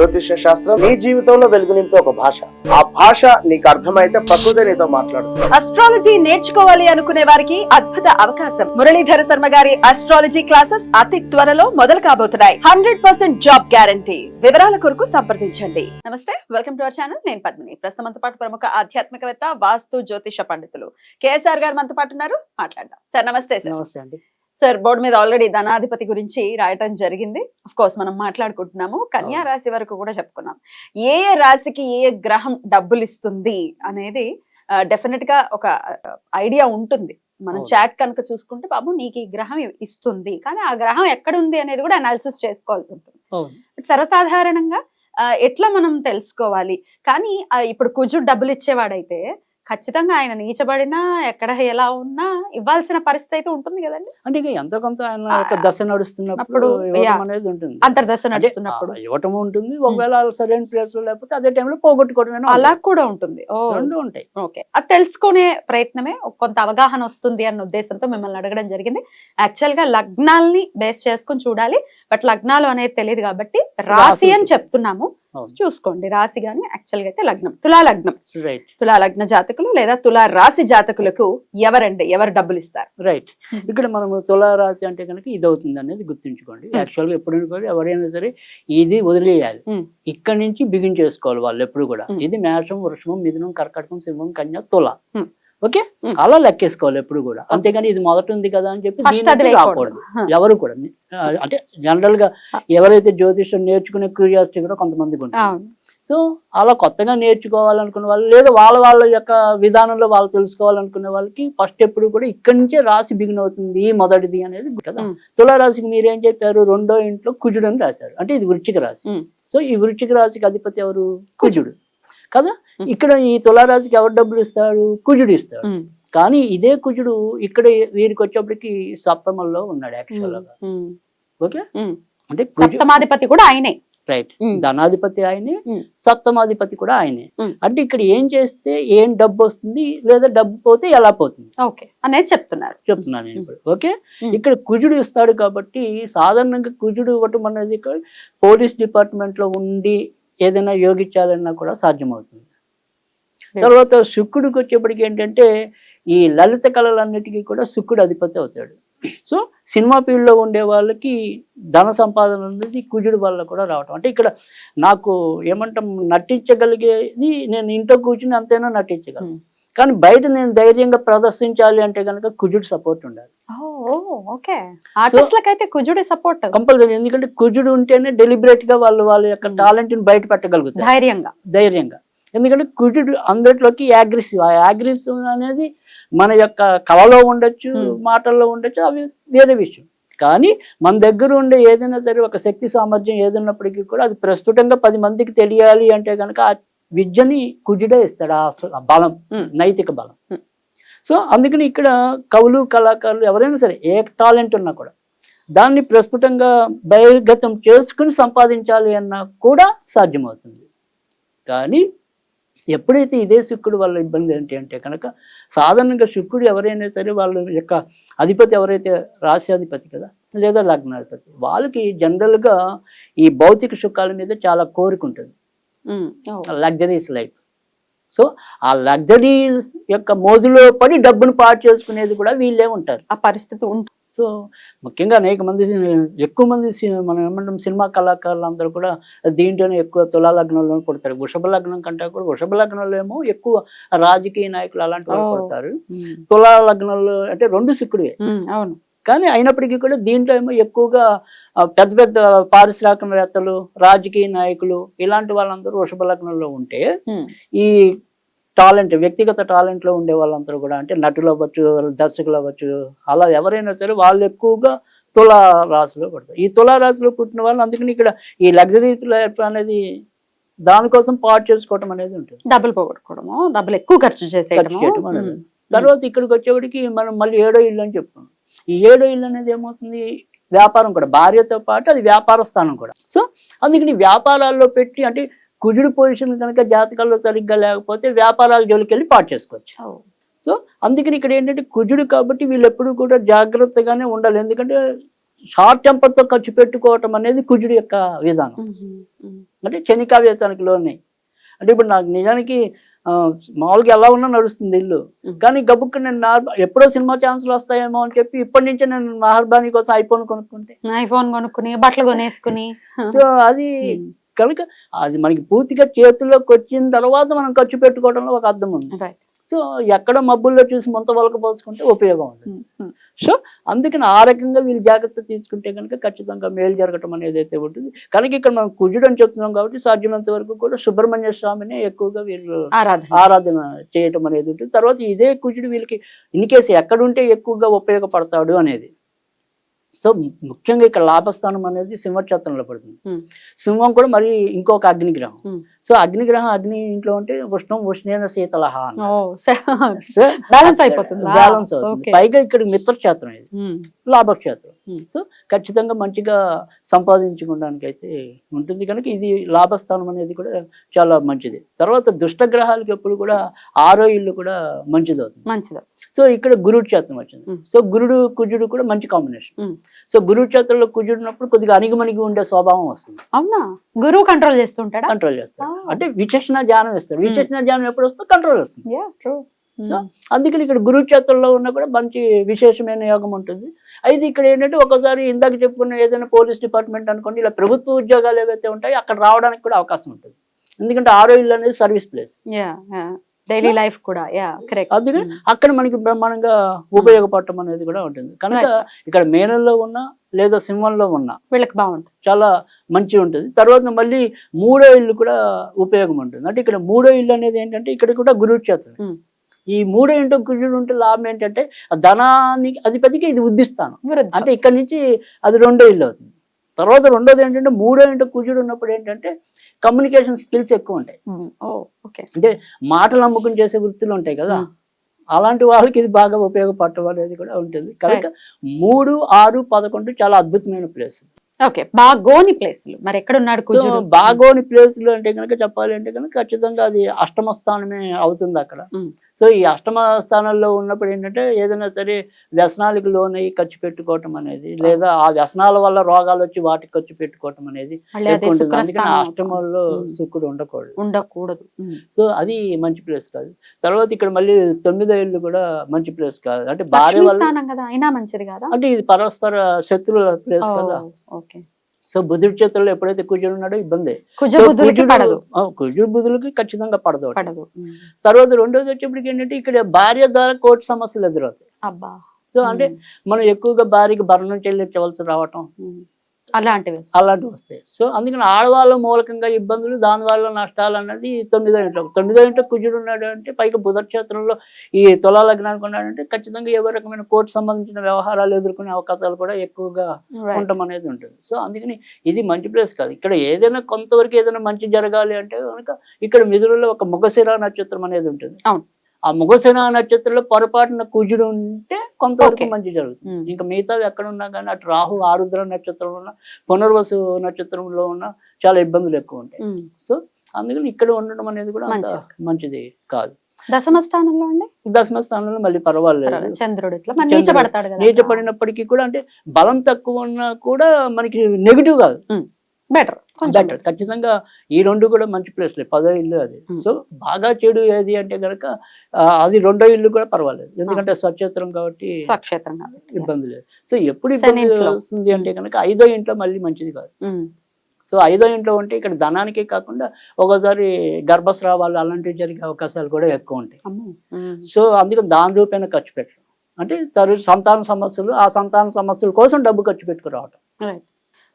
జ్యోతిష్య శాస్త్రం నీ జీవితంలో వెలుగునింపే ఒక భాష. ఆ భాష నీకు అర్థమైతే ప్రకృతి నీతో మాట్లాడుతుంది అస్ట్రాలజీ నేర్చుకోవాలి అనుకునే వారికి అద్భుత అవకాశం. మురళీధర శర్మ గారి అస్ట్రాలజీ క్లాసెస్ అతి త్వరలో మొదలు కాబోతున్నాయి. హండ్రెడ్ పర్సెంట్ జాబ్ గ్యారంటీ వివరాల కొరకు సంప్రదించండి. నమస్తే వెల్కమ్ టు అవర్ ఛానల్ నేను పద్మిని. ప్రస్తుతం మనతో పాటు ప్రముఖ ఆధ్యాత్మికవేత్త వాస్తు జ్యోతిష పండితులు కేఎస్ఆర్ గారు మనతో పాటు ఉన్నారు. మాట్లాడదాం. సార్ నమస్తే సార్. నమస్తే అండి. సార్ బోర్డు మీద ఆల్రెడీ ధనాధిపతి గురించి రాయటం జరిగింది. అఫ్ కోర్స్ మనం మాట్లాడుకుంటున్నాము. కన్యా రాశి వరకు కూడా చెప్పుకున్నాం. ఏ ఏ రాశికి ఏ ఏ గ్రహం డబ్బులు ఇస్తుంది అనేది డెఫినెట్గా ఒక ఐడియా ఉంటుంది. మనం. చాట్ కనుక చూసుకుంటే బాబు నీకు ఈ గ్రహం ఇస్తుంది. కానీ ఆ గ్రహం ఎక్కడ ఉంది అనేది కూడా అనాలిసిస్ చేసుకోవాల్సి ఉంటుంది. సర్వసాధారణంగా ఎట్లా మనం తెలుసుకోవాలి? కానీ ఇప్పుడు కుజుడు డబ్బులు ఇచ్చేవాడైతే ఖచ్చితంగా ఆయన నీచబడినా ఎక్కడ ఎలా ఉన్నా ఇవ్వాల్సిన పరిస్థితి అయితే ఉంటుంది కదండి. అంటే ఎంతో కొంత ఆయన యొక్క దశ నడుస్తున్నప్పుడు. అనేది ఉంటుంది. అంతర్దశ నడుస్తున్నప్పుడు. ఇవ్వటం ఉంటుంది ఒకవేళ సరైన ప్లేస్లో లేకపోతే అదే టైంలో పోగొట్టుకోవడం అలా కూడా ఉంటుంది. ఓ రెండు ఉంటాయి. ఓకే. అది తెలుసుకునే ప్రయత్నమే కొంత అవగాహన వస్తుంది అన్న ఉద్దేశంతో మిమ్మల్ని అడగడం జరిగింది. యాక్చువల్గా లగ్నాల్ని బేస్ చేసుకుని చూడాలి. బట్ లగ్నాలు అనేది తెలియదు కాబట్టి రాశి అని చెప్తున్నాము. చూసుకోండి. రాశి గాని యాక్చువల్గా అయితే లగ్నం. తులా లగ్నం రైట్ తులా లగ్న జాతకులు లేదా తులా రాశి జాతకులకు ఎవరండి? ఎవరు డబ్బులు ఇస్తారు? రైట్ ఇక్కడ మనము తులారాశి అంటే కనుక ఇది అవుతుంది అనేది గుర్తుంచుకోండి Hmm. యాక్చువల్గా ఎప్పుడైనా ఎవరైనా సరే ఇది వదిలేయాలి. ఇక్కడి నుంచి బిగిన్ చేసుకోవాలి వాళ్ళు ఎప్పుడు కూడా. ఇది మేషం వృషభం మిథునం కర్కటకం సింహం కన్య తుల. ఓకే. అలా లెక్కేసుకోవాలి ఎప్పుడు కూడా. అంతేగాని ఇది మొదట ఉంది కదా అని చెప్పి రాకూడదు. ఎవరు కూడా. అంటే జనరల్గా ఎవరైతే జ్యోతిషం నేర్చుకునే క్యూరియాసిటీ కూడా కొంతమందికి ఉంటుంది అవును. సో అలా కొత్తగా నేర్చుకోవాలనుకునే వాళ్ళు లేదా వాళ్ళ వాళ్ళ యొక్క విధానంలో వాళ్ళు తెలుసుకోవాలనుకునే వాళ్ళకి ఫస్ట్ ఎప్పుడు కూడా ఇక్కడి నుంచే రాశి బిగిన్ అవుతుంది మొదటిది అనేది కదా. తులారాశికి మీరేం చెప్పారు? రెండో ఇంట్లో కుజుడు అని రాశారు. అంటే ఇది వృశ్చిక రాశి. సో ఈ వృశ్చిక రాశికి అధిపతి ఎవరు? కుజుడు. కదా. ఇక్కడ ఈ తులారాశికి ఎవరు డబ్బులు ఇస్తాడు కుజుడు ఇస్తాడు. కానీ ఇదే కుజుడు ఇక్కడ వీరికి వచ్చేప్పటికి సప్తమంలో ఉన్నాడు యాక్చువల్గా. ఓకే. అంటే సప్తమాధిపతి కూడా ఆయనే. రైట్. ధనాధిపతి ఆయనే. సప్తమాధిపతి కూడా ఆయనే. అంటే ఇక్కడ ఏం చేస్తే ఏం డబ్బు వస్తుంది లేదా డబ్బు పోతే ఎలా పోతుంది? ఓకే. అనేది చెప్తున్నారు. చెప్తున్నాను నేను ఇప్పుడు. ఓకే. ఇక్కడ కుజుడు ఇస్తాడు కాబట్టి సాధారణంగా కుజుడు ఇవ్వటం అనేది ఇక్కడ పోలీస్ డిపార్ట్మెంట్లో ఉండి ఏదైనా యోగించాలన్నా కూడా సాధ్యమవుతుంది. తర్వాత శుక్రుడికి వచ్చేప్పటికి ఏంటంటే ఈ లలిత కళలన్నిటికీ కూడా శుక్రుడు అధిపతి అవుతాడు. సో సినిమా ఫీల్డ్లో ఉండే వాళ్ళకి ధన సంపాదన అనేది కుజుడు వల్ల కూడా రావటం. అంటే ఇక్కడ నాకు ఏమంటాం నటించగలిగేది నేను ఇంట్లో కూర్చుని అంతైనా నటించగలను? Hmm. కానీ బయట నేను ధైర్యంగా ప్రదర్శించాలి అంటే కనుక కుజుడు సపోర్ట్ ఉండాలి. ఓ ఓకే. ఆర్టిస్ట్లకైతే కుజుడి సపోర్ట్. కంపల్సరీ. ఎందుకంటే కుజుడు ఉంటేనే డెలిబరేట్గా వాళ్ళు వాళ్ళ యొక్క Hmm. టాలెంట్ని బయట పెట్టగలుగుతారు. ధైర్యంగా. ధైర్యంగా. ఎందుకంటే కుజుడు అందరిలోకి యాగ్రెసివ్ ఆ యాగ్రెసివ్ అనేది మన యొక్క కళలో ఉండొచ్చు Hmm. మాటల్లో ఉండొచ్చు అవి వేరే విషయం కానీ మన దగ్గర ఉండే ఏదైనా సరే ఒక శక్తి సామర్థ్యం ఏదున్నప్పటికీ కూడా అది ప్రస్ఫుటంగా పది మందికి తెలియాలి అంటే కనుక ఆ విద్యని కుజుడే ఇస్తాడు ఆ బలం Hmm. నైతిక బలం Hmm. సో అందుకని ఇక్కడ కవులు కళాకారులు ఎవరైనా సరే ఏ టాలెంట్ ఉన్నా కూడా దాన్ని ప్రస్ఫుటంగా బహిర్గతం చేసుకుని సంపాదించాలి అన్నా కూడా సాధ్యమవుతుంది కానీ ఎప్పుడైతే ఇదే శుక్రుడు వల్ల ఇబ్బంది ఏంటి అంటే కనుక సాధారణంగా శుక్రుడు ఎవరైనా సరే వాళ్ళ యొక్క అధిపతి ఎవరైతే రాశ్యాధిపతి కదా లేదా లగ్నాధిపతి వాళ్ళకి జనరల్గా ఈ భౌతిక సుఖాల మీద చాలా కోరిక ఉంటుంది. Luxuries life. సో ఆ లగ్జరీస్ యొక్క మోజులో పడి డబ్బును పాడు చేసుకునేది కూడా వీళ్ళే ఉంటారు. ఆ పరిస్థితి ఉంటుంది. సో ముఖ్యంగా అనేక మంది ఎక్కువ మంది మనం ఏమంటాం సినిమా కళాకారులు అందరూ కూడా దీంట్లోనే ఎక్కువ తులా లగ్నంలో పుడతారు వృషభ లగ్నం కంటే కూడా వృషభ లగ్నంలో ఏమో ఎక్కువ రాజకీయ నాయకులు అలాంటి వాళ్ళు ఓ. పుడతారు తులా లగ్నంలో అంటే రెండు ఉమ్, అవును. కానీ అయినప్పటికీ కూడా దీంట్లో ఏమో ఎక్కువగా పెద్ద పెద్ద పారిశ్రామికవేత్తలు రాజకీయ నాయకులు ఇలాంటి వాళ్ళందరూ వృషభ లగ్నంలో ఉంటే ఈ టాలెంట్ వ్యక్తిగత టాలెంట్లో ఉండే వాళ్ళందరూ కూడా అంటే నటులు అవ్వచ్చు దర్శకులు అవ్వచ్చు అలా ఎవరైనా సరే వాళ్ళు ఎక్కువగా తులా రాశిలో పడతారు. ఈ తులా రాశిలో పుట్టిన వాళ్ళు అందుకని ఇక్కడ ఈ లగ్జరీ లైఫ్ అనేది దానికోసం పాటు చేసుకోవటం అనేది ఉంటుంది. డబ్బులు పోగొట్టుకోవడము డబ్బులు ఎక్కువ ఖర్చు ఉమ్, తర్వాత ఇక్కడికి వచ్చేవాడికి మనం మళ్ళీ ఏడో ఇల్లు అని చెప్పుకున్నాం. ఈ ఏడో ఇల్లు అనేది ఏమవుతుంది? వ్యాపారం కూడా భార్యతో పాటు అది వ్యాపార స్థానం కూడా. సో అందుకని వ్యాపారాల్లో పెట్టి అంటే కుజుడు పొజిషన్ కనుక జాతకాల్లో సరిగ్గా లేకపోతే వ్యాపారాల జోలికి వెళ్ళి పాటు చేసుకోవచ్చు. సో అందుకని ఇక్కడ ఏంటంటే కుజుడు కాబట్టి వీళ్ళు ఎప్పుడు కూడా జాగ్రత్తగానే ఉండాలి. ఎందుకంటే షార్ట్ టెంపర్తో ఖర్చు పెట్టుకోవటం అనేది కుజుడు యొక్క విధానం. అంటే శనికావ్యతానికి లోనే. అంటే ఇప్పుడు నాకు నిజానికి మామూలుగా ఎలా ఉన్నా నడుస్తుంది ఇల్లు. కానీ గబుక్కు నేను నార్మ- ఎప్పుడో సినిమా ఛాన్సులు వస్తాయేమో అని చెప్పి ఇప్పటి నుంచే నేను మహర్బానీ కోసం ఐఫోన్ కొనుక్కుంటే. ఐఫోన్ కొనుక్కుని బట్టలు కొనేసుకుని. సో అది కనుక అది మనకి పూర్తిగా చేతుల్లోకి వచ్చిన తర్వాత మనం ఖర్చు పెట్టుకోవడంలో ఒక అర్థం ఉంది. సో ఎక్కడ మబ్బుల్లో చూసి మొంత వలక పోసుకుంటే ఉపయోగం ఉంది సో అందుకని ఆ రకంగా వీళ్ళు జాగ్రత్త తీసుకుంటే కనుక ఖచ్చితంగా మేలు జరగటం అనేది అయితే ఉంటుంది. కనుక ఇక్కడ మనం కుజుడు అని చెప్తున్నాం కాబట్టి సాధ్యమైనంత వరకు కూడా సుబ్రహ్మణ్య స్వామిని ఎక్కువగా వీళ్ళు ఆరాధన. ఆరాధన చేయటం అనేది ఉంటుంది. తర్వాత ఇదే కుజుడు వీళ్ళకి ఇన్ కేసు ఎక్కడుంటే ఎక్కువగా ఉపయోగపడతాడు అనేది. సో ముఖ్యంగా ఇక్కడ లాభస్థానం అనేది సింహక్షేత్రంలో పడుతుంది. సింహం కూడా మరి ఇంకొక అగ్నిగ్రహం. సో అగ్నిగ్రహం అగ్ని ఇంట్లో ఉంటే ఉష్ణం ఉష్ణేన శీతలహ ఓ స- సో Balance అయిపోతుందా? బ్యాలెన్స్ అవుతుంది. పైగా ఇక్కడ మిత్రక్షేత్రం ఇది. లాభక్షేత్రం. సో ఖచ్చితంగా మంచిగా సంపాదించుకోవడానికి అయితే ఉంటుంది కనుక ఇది లాభస్థానం అనేది కూడా చాలా మంచిది తర్వాత దుష్ట గ్రహాలకి ఎప్పుడు కూడా ఆరో ఇల్లు కూడా మంచిది అవుతుంది మంచిది సో ఇక్కడ గురుడు క్షేత్రం వచ్చింది. సో గురుడు కుజుడు కూడా మంచి కాంబినేషన్. సో గురుడు క్షేత్రంలో కుజుడు ఉన్నప్పుడు కొద్దిగా అణిగిమణిగి ఉండే స్వభావం వస్తుంది. అవునా? గురువు కంట్రోల్ చేస్తుంటాడా? కంట్రోల్ చేస్తాడు. అంటే విచక్షణ ధ్యానం ఇస్తాడు విచక్షణ ధ్యానం ఎప్పుడు వస్తుందో కంట్రోల్ వస్తుంది సో అందుకని ఇక్కడ గురువు క్షేత్రంలో ఉన్న కూడా మంచి విశేషమైన యోగం ఉంటుంది. అయితే ఇక్కడ ఏంటంటే ఒకసారి ఇందాక చెప్పుకున్న ఏదైనా పోలీస్ డిపార్ట్మెంట్ అనుకోండి ఇలా ప్రభుత్వ ఉద్యోగాలు ఏవైతే ఉంటాయో అక్కడ రావడానికి కూడా అవకాశం ఉంటుంది. ఎందుకంటే ఆరో ఇల్లు అనేది service place. Yeah daily life కూడా. యా కరెక్ట్ అందుకని అక్కడ మనకి బ్రహ్మాండంగా ఉపయోగపడటం అనేది కూడా ఉంటుంది. కనుక ఇక్కడ మేనల్లో ఉన్న లేదా సింహంలో ఉన్న వీళ్ళకి బాగుంటుంది. చాలా మంచి ఉంటుంది. తర్వాత మళ్ళీ మూడో ఇల్లు కూడా ఉపయోగం ఉంటుంది. అంటే ఇక్కడ మూడో ఇల్లు అనేది ఏంటంటే ఇక్కడ కూడా గురువు క్షేత్రం Hmm. ఈ మూడో ఇంటో కుజుడు ఉంటే లాభం ఏంటంటే ధనానికి అధిపతికి ఇది ఉద్దిస్తాను. అంటే ఇక్కడ నుంచి అది రెండో ఇల్లు అవుతుంది. తర్వాత రెండోది ఏంటంటే మూడో ఇంటో కుజుడు ఉన్నప్పుడు ఏంటంటే కమ్యూనికేషన్ స్కిల్స్ ఎక్కువ ఉంటాయి అంటే మాటలు అమ్ముకుని చేసే వృత్తులు ఉంటాయి కదా. అలాంటి వాళ్ళకి ఇది బాగా ఉపయోగపడటం అనేది కూడా ఉంటుంది. కనుక మూడు ఆరు పదకొండు చాలా అద్భుతమైన ప్లేస్ ఓకే బాగోని ప్లేసులు. మరి ఎక్కడ ఉన్నాడు బాగోని ప్లేసులు అంటే కనుక చెప్పాలి అంటే కనుక ఖచ్చితంగా అది అష్టమ స్థానమే అవుతుంది అక్కడ. సో ఈ అష్టమ స్థానంలో ఉన్నప్పుడు ఏంటంటే ఏదైనా సరే వ్యసనాలకు లోనై ఖర్చు పెట్టుకోవటం అనేది లేదా ఆ వ్యసనాల వల్ల రోగాలు వచ్చి వాటికి ఖర్చు పెట్టుకోవటం అనేది ఉంటుంది. అందుకని అష్టమంలో. శుక్రుడు ఉండకూడదు. ఉండకూడదు. సో అది మంచి ప్లేస్ కాదు. తర్వాత ఇక్కడ మళ్ళీ తొమ్మిదో ఇల్లు కూడా మంచి ప్లేస్ కాదు. అంటే భార్య వల్ల స్థానం కదా అయినా మంచిది కదా? అంటే ఇది పరస్పర శత్రువుల ప్లేస్ కదా. ఓకే. సో బుధుడి చేతుల్లో ఎప్పుడైతే కుజుడు ఉన్నాడో ఇబ్బంది. కుజుడు- బుధులకి ఖచ్చితంగా పడదు. పడదు. తర్వాత రెండోది వచ్చేప్పటికి ఏంటంటే ఇక్కడ భార్య ద్వారా కోర్టు సమస్యలు ఎదురవుతాయి. అబ్బా. సో అంటే మనం ఎక్కువగా భార్యకి భరణం చెల్లించవలసి రావటం. అలాంటివి. అలాంటివి వస్తాయి. సో అందుకని ఆడవాళ్ళ మూలకంగా ఇబ్బందులు దాని వల్ల నష్టాలు అన్నది తొమ్మిదో ఇంట్లో తొమ్మిదో ఇంట్లో కుజుడు ఉన్నాడు అంటే పైగా బుధ క్షేత్రంలో ఈ తులా లగ్నానికి ఉన్నాడంటే ఖచ్చితంగా ఏ రకమైన కోర్టు సంబంధించిన వ్యవహారాలు ఎదుర్కొనే అవకాశాలు కూడా ఎక్కువగా. ఉండటం అనేది ఉంటుంది. సో అందుకని ఇది మంచి ప్లేస్ కాదు. ఇక్కడ ఏదైనా కొంతవరకు ఏదైనా మంచి జరగాలి అంటే కనుక ఇక్కడ మిదురులో ఒక ముగశిర నక్షత్రం అనేది ఉంటుంది. అవును. ఆ ముగశిర నక్షత్రంలో పొరపాటున కుజుడు ఉంటే కొంతవరకు. మంచి జరుగుతుంది. ఇంకా మిగతావి ఎక్కడ ఉన్నా కానీ అటు రాహు ఆరుద్ర నక్షత్రంలో ఉన్న పునర్వసు నక్షత్రంలో ఉన్న చాలా ఇబ్బందులు ఎక్కువ ఉంటాయి. సో అందుకని ఇక్కడ ఉండడం అనేది కూడా మంచిది. కాదు దశమ స్థానంలో అండి దశమ స్థానంలో మళ్ళీ పర్వాలేదు. చంద్రుడు ఇట్లా. నీచపడతాడు కదా నీచ పడినప్పటికీ కూడా అంటే బలం తక్కువ ఉన్నా కూడా మనకి నెగిటివ్ కాదు బెటర్ ఖచ్చితంగా ఈ రెండు కూడా మంచి ప్లేస్లే పదో ఇల్లు అది. సో బాగా చెడు ఏది అంటే కనుక అది రెండో ఇల్లు కూడా పర్వాలేదు. ఎందుకంటే స్వచ్ఛేత్రం కాబట్టి స్వక్షేత్రం ఇబ్బంది లేదు. సో ఎప్పుడు ఇబ్బంది. వస్తుంది అంటే కనుక ఐదో ఇంట్లో మళ్ళీ మంచిది కాదు. సో ఐదో ఇంట్లో ఉంటే ఇక్కడ ధనానికే కాకుండా ఒకసారి గర్భస్రావాలు అలాంటివి జరిగే అవకాశాలు కూడా ఎక్కువ ఉంటాయి. సో అందుకని దాని రూపేణ ఖర్చు పెట్టడం అంటే తరు సంతాన సమస్యలు ఆ సంతాన సమస్యల కోసం డబ్బు ఖర్చు పెట్టుకురావటం.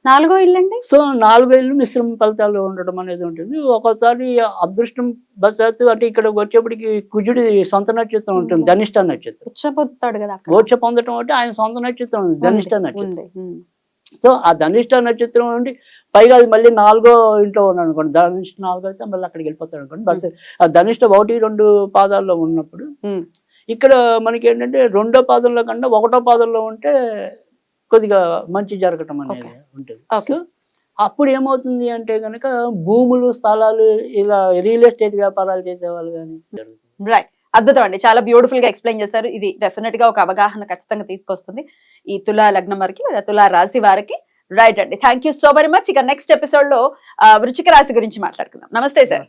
నాలుగో ఇల్లు అండి సో నాలుగు వేలు మిశ్రమ ఫలితాలు ఉండడం అనేది ఉంటుంది ఒక్కోసారి అదృష్టం బసాత్తు అంటే ఇక్కడ వచ్చేప్పటికి కుజుడి సొంత నక్షత్రం ఉంటుంది. ధనిష్ట నక్షత్రం కదా. మోక్ష పొందడం అంటే ఆయన సొంత నక్షత్రం ఉంది ధనిష్ట నక్షత్రం. సో ఆ ధనిష్ట నక్షత్రం నుండి పైగా అది మళ్ళీ నాలుగో ఇంట్లో ఉన్నాడు అనుకోండి ధనిష్ట నాలుగో అయితే మళ్ళీ అక్కడికి వెళ్ళిపోతాడు అనుకోండి బట్ ఆ ధనిష్ట ఒకటి రెండు పాదాల్లో ఉన్నప్పుడు. ఇక్కడ మనకి ఏంటంటే రెండో పాదంలో కన్నా ఒకటో పాదంలో ఉంటే కొద్దిగా మంచి జరగటం అనేది ఉంటుంది. సో అప్పుడు ఏమవుతుంది అంటే కనుక భూములు స్థలాలు ఇలా రియల్ ఎస్టేట్ వ్యాపారాలు చేసేవాళ్ళు కానీ రైట్ అద్భుతం అండి. చాలా బ్యూటిఫుల్గా ఎక్స్ప్లెయిన్ చేశారు. ఇది డెఫినెట్గా ఒక అవగాహన ఖచ్చితంగా తీసుకొస్తుంది. ఈ తులా లగ్నం వారికి లేదా తులా రాశి వారికి. రైట్ అండి. Thank you so very much ఇక నెక్స్ట్ ఎపిసోడ్లో ఆ, వృశ్చిక రాశి గురించి మాట్లాడుకుందాం. నమస్తే సార్.